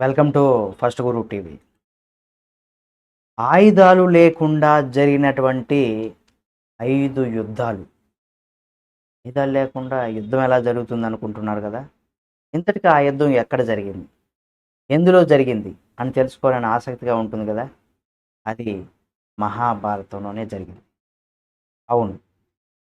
Welcome to first Guru TV. ఆయుధాలు లేకుండా జరిగినటువంటి ఐదు యుద్ధాలు. ఆయుధాలు లేకుండా యుద్ధం ఎలా జరుగుతుంది అనుకుంటున్నారు కదా? ఇంతటికి ఆ యుద్ధం ఎక్కడ జరిగింది? ఎందులో జరిగింది? అని తెలుసుకోవాలని ఆసక్తిగా ఉంటుంది కదా? అది మహాభారతంలోనే జరిగింది. అవును.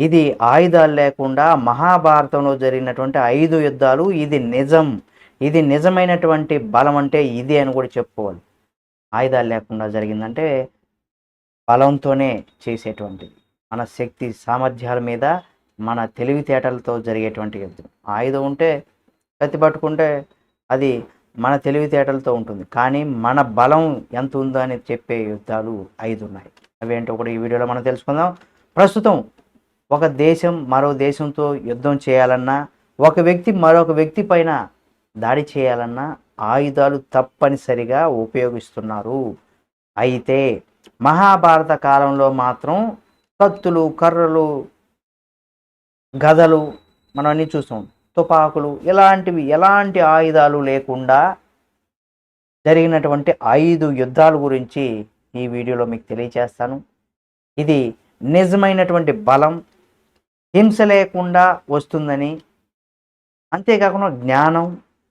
ఇది ఆయుధాలు లేకుండా మహాభారతంలో జరిగినటువంటి ఐదు యుద్ధాలు. ఇది నిజం. ఇది నిజమైనటువంటి బలం అంటే ఇది అని కూడా చెప్పుకోవాలి. ఆయుధాలు లేకుండా జరిగిందంటే బలంతోనే చేసేటువంటిది. మన శక్తి సామర్థ్యాల మీద మన తెలివితేటలతో జరిగేటువంటి యుద్ధం. ఆయుధం ఉంటే కత్తి పట్టుకుంటే అది మన తెలివితేటలతో ఉంటుంది. కానీ మన బలం ఎంత ఉందో అని చెప్పే యుద్ధాలు ఐదు ఉన్నాయి. అవేంటో కూడా ఈ వీడియోలో మనం తెలుసుకుందాం. ప్రస్తుతం ఒక దేశం మరో దేశంతో యుద్ధం చేయాలన్నా ఒక వ్యక్తి మరొక వ్యక్తి పైన దాడి చేయాలన్నా ఆయుధాలు తప్పనిసరిగా ఉపయోగిస్తున్నారు. అయితే మహాభారత కాలంలో మాత్రం కత్తులు కర్రలు గదలు మనం అన్నీ చూస్తాం. తుపాకులు ఇలాంటివి ఎలాంటి ఆయుధాలు లేకుండా జరిగినటువంటి ఐదు యుద్ధాల గురించి ఈ వీడియోలో మీకు తెలియచేస్తాను. ఇది నిజమైనటువంటి బలం హింస లేకుండా వస్తుందని అంతేకాకుండా జ్ఞానం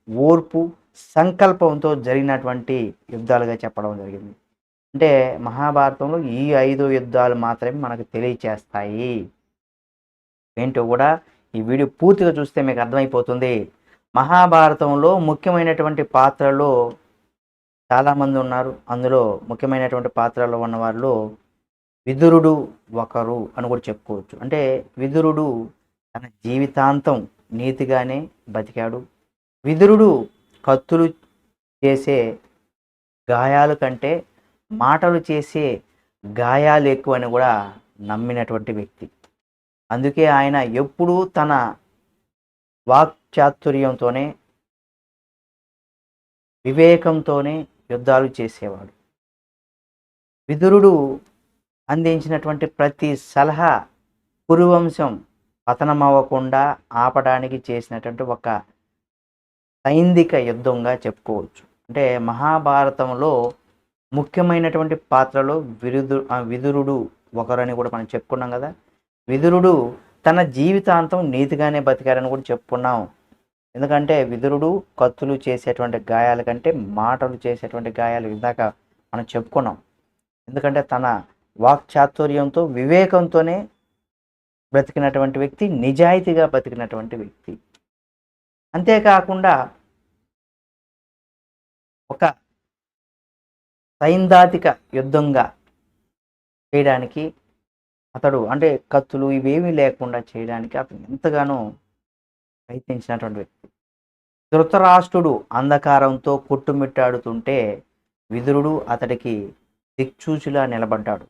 ఓర్పు సంకల్పంతో జరిగినటువంటి యుద్ధాలుగా చెప్పడం జరిగింది. అంటే మహాభారతంలో ఈ ఐదు యుద్ధాలు మాత్రమే మనకు తెలియచేస్తాయి. ఏంటో కూడా ఈ వీడియో పూర్తిగా చూస్తే మీకు అర్థమైపోతుంది. మహాభారతంలో ముఖ్యమైనటువంటి పాత్రలో చాలామంది ఉన్నారు. అందులో ముఖ్యమైనటువంటి పాత్రలో ఉన్న వాళ్ళు విదురుడు ఒకరు అని కూడా చెప్పుకోవచ్చు. అంటే విదురుడు తన జీవితాంతం నీతిగానే బతికాడు. విదురుడు కత్తులు చేసే గాయాల కంటే మాటలు చేసే గాయాలు ఎక్కువ అని కూడా నమ్మినటువంటి వ్యక్తి. అందుకే ఆయన ఎప్పుడూ తన వాక్చాతుర్యంతోనే వివేకంతోనే యుద్ధాలు చేసేవాడు. విదురుడు అందించినటువంటి ప్రతి సలహా కురువంశం పతనమవ్వకుండా ఆపడానికి చేసినటువంటి ఒక సైంధిక యుద్ధంగా చెప్పుకోవచ్చు. అంటే మహాభారతంలో ముఖ్యమైనటువంటి పాత్రలో విరుదు విదురుడు ఒకరని కూడా మనం చెప్పుకున్నాం కదా. విదురుడు తన జీవితాంతం నీతిగానే బతికారని కూడా చెప్పుకున్నాం. ఎందుకంటే విదురుడు కత్తులు చేసేటువంటి గాయాల కంటే మాటలు చేసేటువంటి గాయాలు ఇందాక మనం చెప్పుకున్నాం. ఎందుకంటే తన వాక్చాతుర్యంతో వివేకంతోనే బ్రతికినటువంటి వ్యక్తి నిజాయితీగా బ్రతికినటువంటి వ్యక్తి. అంతేకాకుండా ఒక సైందాతిక యుద్ధంగా చేయడానికి అతడు అంటే కత్తులు ఇవేమీ లేకుండా చేయడానికి అతను ఎంతగానో ప్రయత్నించినటువంటి వ్యక్తి. ధృతరాష్ట్రుడు అంధకారంతో కొట్టుమిట్టాడుతుంటే విదురుడు అతడికి దిక్చూచిలా నిలబడ్డాడు.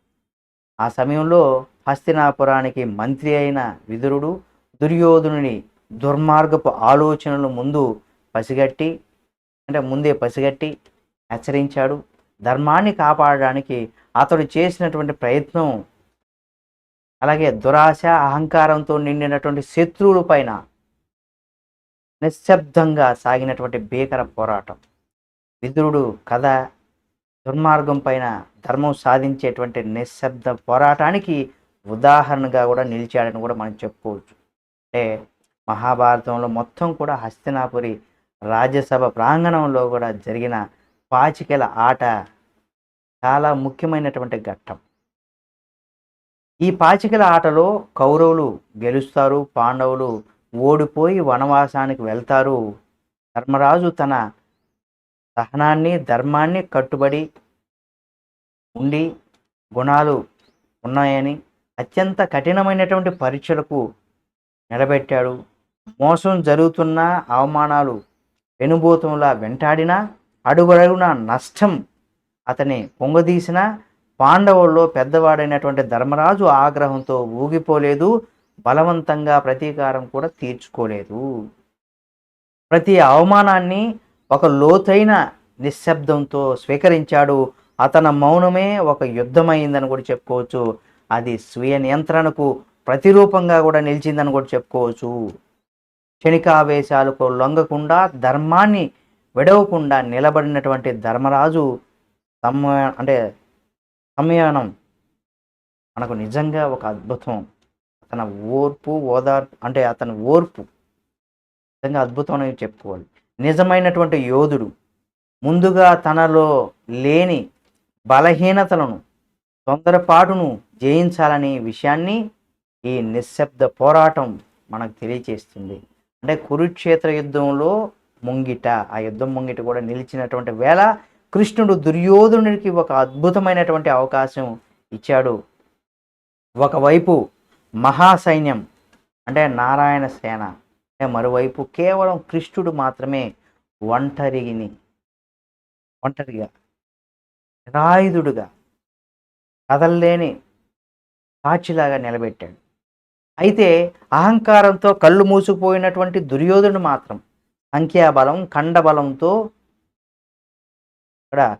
ఆ సమయంలో హస్తినాపురానికి మంత్రి అయిన విదురుడు దుర్యోధనుని దుర్మార్గపు ఆలోచనలు ముందు పసిగట్టి అంటే ముందే పసిగట్టి హెచ్చరించాడు. ధర్మాన్ని కాపాడడానికి అతడు చేసినటువంటి ప్రయత్నం అలాగే దురాశ అహంకారంతో నిండినటువంటి శత్రువుల పైన నిశ్శబ్దంగా సాగినటువంటి భీకర పోరాటం. విదురుడు కథ దుర్మార్గం పైన ధర్మం సాధించేటువంటి నిశ్శబ్ద పోరాటానికి ఉదాహరణగా కూడా నిలిచాడని కూడా మనం చెప్పుకోవచ్చు. అంటే మహాభారతంలో మొత్తం కూడా హస్తినాపురి రాజ్యసభ ప్రాంగణంలో కూడా జరిగిన పాచికల ఆట చాలా ముఖ్యమైనటువంటి ఘట్టం. ఈ పాచికల ఆటలో కౌరవులు గెలుస్తారు పాండవులు ఓడిపోయి వనవాసానికి వెళ్తారు. ధర్మరాజు తన సహనాన్ని ధర్మాన్ని కట్టుబడి ఉండి గుణాలు ఉన్నాయని అత్యంత కఠినమైనటువంటి పరీక్షలకు నిలబెట్టాడు. మోసం జరుగుతున్న అవమానాలు వెనుభూతంలా వెంటాడినా అడుగడుగున నష్టం అతని పొంగదీసిన పాండవుల్లో పెద్దవాడైనటువంటి ధర్మరాజు ఆగ్రహంతో ఊగిపోలేదు బలవంతంగా ప్రతీకారం కూడా తీర్చుకోలేదు. ప్రతి అవమానాన్ని ఒక లోతైన నిశ్శబ్దంతో స్వీకరించాడు. అతన మౌనమే ఒక యుద్ధమైందని కూడా చెప్పుకోవచ్చు. అది స్వీయ నియంత్రణకు ప్రతిరూపంగా కూడా నిలిచిందని కూడా చెప్పుకోవచ్చు. క్షణికావేశాలకు లొంగకుండా ధర్మాన్ని విడవకుండా నిలబడినటువంటి ధర్మరాజు సమ్మ అంటే సంయమనం మనకు నిజంగా ఒక అద్భుతం. అతని ఓర్పు ఓదార్ అంటే అతని ఓర్పు నిజంగా అద్భుతం అని చెప్పుకోవాలి. నిజమైనటువంటి యోధుడు ముందుగా తనలో లేని బలహీనతలను తొందరపాటును జయించాలనే విషయాన్ని ఈ నిశ్శబ్ద పోరాటం మనకు తెలియచేస్తుంది. అంటే కురుక్షేత్ర యుద్ధంలో ముంగిట ఆ యుద్ధం ముంగిట కూడా నిలిచినటువంటి వేళ కృష్ణుడు దుర్యోధనుడికి ఒక అద్భుతమైనటువంటి అవకాశం ఇచ్చాడు. ఒకవైపు మహాసైన్యం అంటే నారాయణ సేన అంటే మరోవైపు కేవలం కృష్ణుడు మాత్రమే ఒంటరిని ఒంటరిగా నిరాయుధుడుగా కదల్లేని సాక్షిలాగా నిలబెట్టాడు. అయితే అహంకారంతో కళ్ళు మూసుకుపోయినటువంటి దుర్యోధనుడు మాత్రం సంఖ్యాబలం ఖండబలంతో ఇక్కడ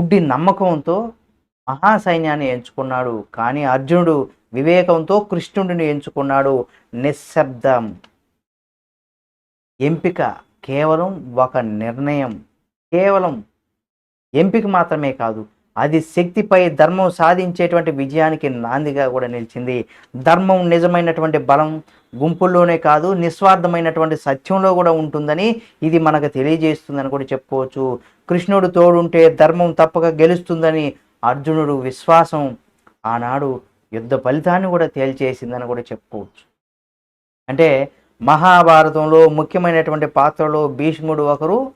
గుడ్డి నమ్మకంతో మహాసైన్యాన్ని ఎంచుకున్నాడు. కానీ అర్జునుడు వివేకంతో కృష్ణుడిని ఎంచుకున్నాడు. నిశ్శబ్దం. ఎంపిక కేవలం ఒక నిర్ణయం. కేవలం ఎంపిక మాత్రమే కాదు అది శక్తిపై ధర్మం సాధించేటువంటి విజయానికి నాందిగా కూడా నిలిచింది. ధర్మం నిజమైనటువంటి బలం గుంపుల్లోనే కాదు నిస్వార్థమైనటువంటి సత్యంలో కూడా ఉంటుందని ఇది మనకు తెలియజేస్తుందని కూడా చెప్పుకోవచ్చు. కృష్ణుడు తోడుంటే ధర్మం తప్పక గెలుస్తుందని అర్జునుడు విశ్వాసం ఆనాడు యుద్ధ ఫలితాన్ని కూడా తేల్చేసిందని కూడా చెప్పుకోవచ్చు. అంటే మహాభారతంలో ముఖ్యమైనటువంటి పాత్రలో భీష్ముడు ఒకరు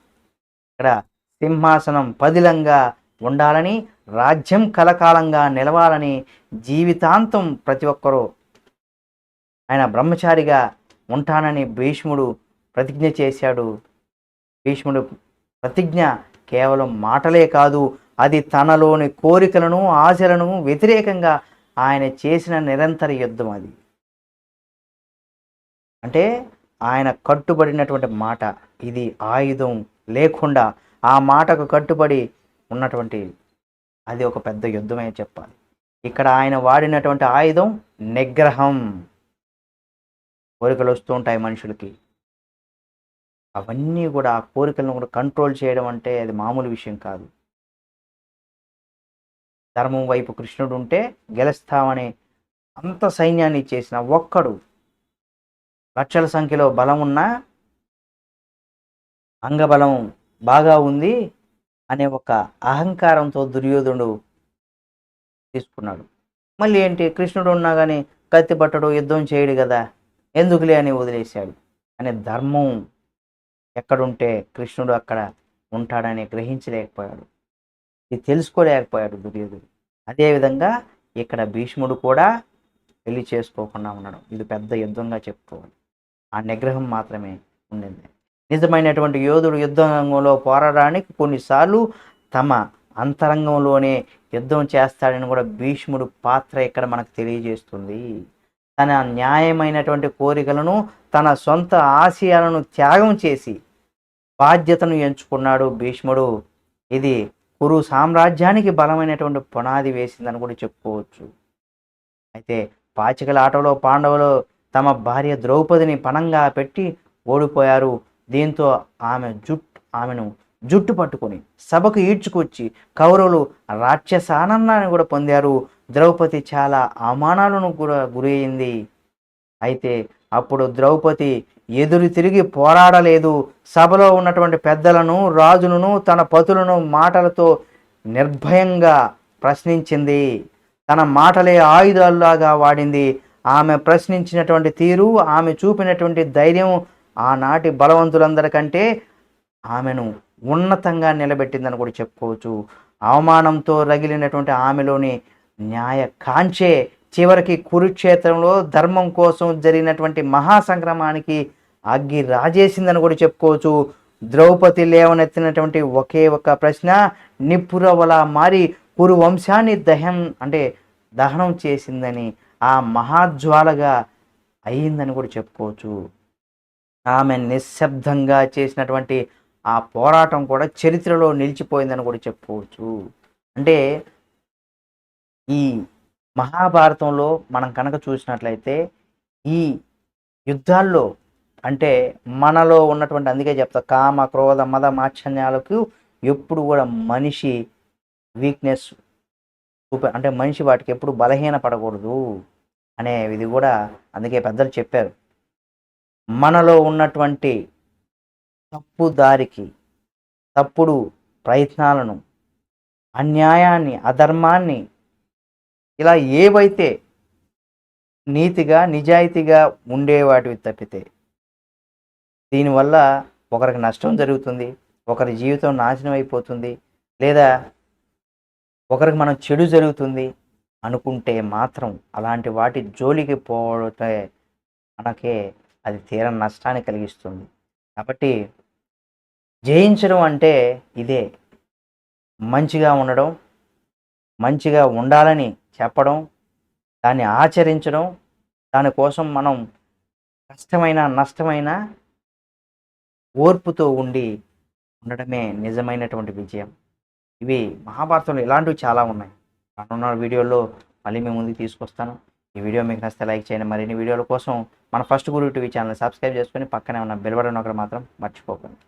ఇక్కడ సింహాసనం పదిలంగా ఉండాలని రాజ్యం కలకాలంగా నిలవాలని జీవితాంతం ప్రతి ఒక్కరూ ఆయన బ్రహ్మచారిగా ఉంటానని భీష్ముడు ప్రతిజ్ఞ చేశాడు. భీష్ముడు ప్రతిజ్ఞ కేవలం మాటలే కాదు అది తనలోని కోరికలను ఆశలను వ్యతిరేకంగా ఆయన చేసిన నిరంతర యుద్ధం అది. అంటే ఆయన కట్టుబడినటువంటి మాట ఇది ఆయుధం లేకుండా ఆ మాటకు కట్టుబడి ఉన్నటువంటి అది ఒక పెద్ద యుద్ధమే చెప్పాలి. ఇక్కడ ఆయన వాడినటువంటి ఆయుధం నిగ్రహం. కోరికలు వస్తూ ఉంటాయి మనుషులకి. అవన్నీ కూడా ఆ కోరికలను కూడా కంట్రోల్ చేయడం అంటే అది మామూలు విషయం కాదు. ధర్మం వైపు కృష్ణుడు ఉంటే గెలుస్తామని అంత సైన్యాన్ని చేసిన ఒక్కడు లక్షల సంఖ్యలో బలం ఉన్నా అంగబలం బాగా ఉంది అనే ఒక అహంకారంతో దుర్యోధనుడు తీసుకున్నాడు. మళ్ళీ ఏంటి? కృష్ణుడు ఉన్నా కానీ కత్తి పట్టడు యుద్ధం చేయడు కదా ఎందుకులే అని వదిలేశాడు. అనే ధర్మం ఎక్కడుంటే కృష్ణుడు అక్కడ ఉంటాడని గ్రహించలేకపోయాడు. ఇది తెలుసుకోలేకపోయాడు దుర్యోధుడు అదేవిధంగా ఇక్కడ భీష్ముడు కూడా పెళ్ళి చేసుకోకుండా ఉన్నాడు. ఇది పెద్ద యుద్ధంగా చెప్పుకోవాలి. ఆ నిగ్రహం మాత్రమే ఉండింది. నిజమైనటువంటి యోధుడు యుద్ధ రంగంలో పోరాడడానికి కొన్నిసార్లు తమ అంతరంగంలోనే యుద్ధం చేస్తాడని కూడా భీష్ముడు పాత్ర ఇక్కడ మనకు తెలియజేస్తుంది. తన న్యాయమైనటువంటి కోరికలను తన సొంత ఆశయాలను త్యాగం చేసి బాధ్యతను ఎంచుకున్నాడు భీష్ముడు. ఇది కురు సామ్రాజ్యానికి బలమైనటువంటి పునాది వేసిందని కూడా చెప్పుకోవచ్చు. అయితే పాచికల ఆటలో పాండవులు తమ భార్య ద్రౌపదిని పణంగా పెట్టి ఓడిపోయారు. దీంతో ఆమె జుట్టు ఆమెను జుట్టు పట్టుకొని సభకు ఈడ్చుకొచ్చి కౌరవులు రాక్షస ఆనందాన్ని కూడా పొందారు. ద్రౌపది చాలా అవమానాలను కూడా గురయింది. అయితే అప్పుడు ద్రౌపది ఎదురు తిరిగి పోరాడలేదు. సభలో ఉన్నటువంటి పెద్దలను రాజులను తన పతులను మాటలతో నిర్భయంగా ప్రశ్నించింది. తన మాటలే ఆయుధాల్లాగా వాడింది. ఆమె ప్రశ్నించినటువంటి తీరు ఆమె చూపినటువంటి ధైర్యం ఆనాటి బలవంతులందరికంటే ఆమెను ఉన్నతంగా నిలబెట్టిందని కూడా చెప్పుకోవచ్చు. అవమానంతో రగిలినటువంటి ఆమెలోని న్యాయ కాంచే చివరికి కురుక్షేత్రంలో ధర్మం కోసం జరిగినటువంటి మహాసంగ్రమానికి అగ్గి రాజేసిందని కూడా చెప్పుకోవచ్చు. ద్రౌపది లేవనెత్తినటువంటి ఒకే ఒక ప్రశ్న నిప్పురవలా మారి కురు వంశాన్ని దహం అంటే దహనం చేసిందని ఆ మహాజ్వాలగా అయ్యిందని కూడా చెప్పుకోవచ్చు. ఆమె నిశ్శబ్దంగా చేసినటువంటి ఆ పోరాటం కూడా చరిత్రలో నిలిచిపోయిందని కూడా చెప్పుకోవచ్చు. అంటే ఈ మహాభారతంలో మనం కనుక చూసినట్లయితే ఈ యుద్ధాల్లో అంటే మనలో ఉన్నటువంటి అందుకే చెప్తా కామ క్రోధ మద మాత్సన్యాలకు ఎప్పుడు కూడా మనిషి వీక్నెస్ చూప అంటే మనిషి వాటికి ఎప్పుడు బలహీన పడకూడదు అనే ఇది కూడా అందుకే పెద్దలు చెప్పారు. మనలో ఉన్నటువంటి తప్పు దారికి తప్పుడు ప్రయత్నాలను అన్యాయాన్ని అధర్మాన్ని ఇలా ఏవైతే నీతిగా నిజాయితీగా ఉండే వాటివి తప్పితే దీనివల్ల ఒకరికి నష్టం జరుగుతుంది ఒకరి జీవితం నాశనం అయిపోతుంది లేదా ఒకరికి మనం చెడు జరుగుతుంది అనుకుంటే మాత్రం అలాంటి వాటి జోలికి పోవటే మనకే అది తీర నష్టాన్ని కలిగిస్తుంది. కాబట్టి జయించడం అంటే ఇదే. మంచిగా ఉండడం మంచిగా ఉండాలని చెప్పడం దాన్ని ఆచరించడం దానికోసం మనం కష్టమైన నష్టమైన ఓర్పుతో ఉండి ఉండడమే నిజమైనటువంటి విజయం. ఇవి మహాభారతంలో ఇలాంటివి చాలా ఉన్నాయి. రానున్న వీడియోల్లో మళ్ళీ మీ ముందుకు తీసుకొస్తాను. ఈ వీడియో మీకు నచ్చితే లైక్ చేయండి. మరిన్ని వీడియోల కోసం మన first Guru TV channel subscribe చేసుకొని పక్కనే ఉన్న బెల్ బటన్ ఒకటి మాత్రం మర్చిపోకండి.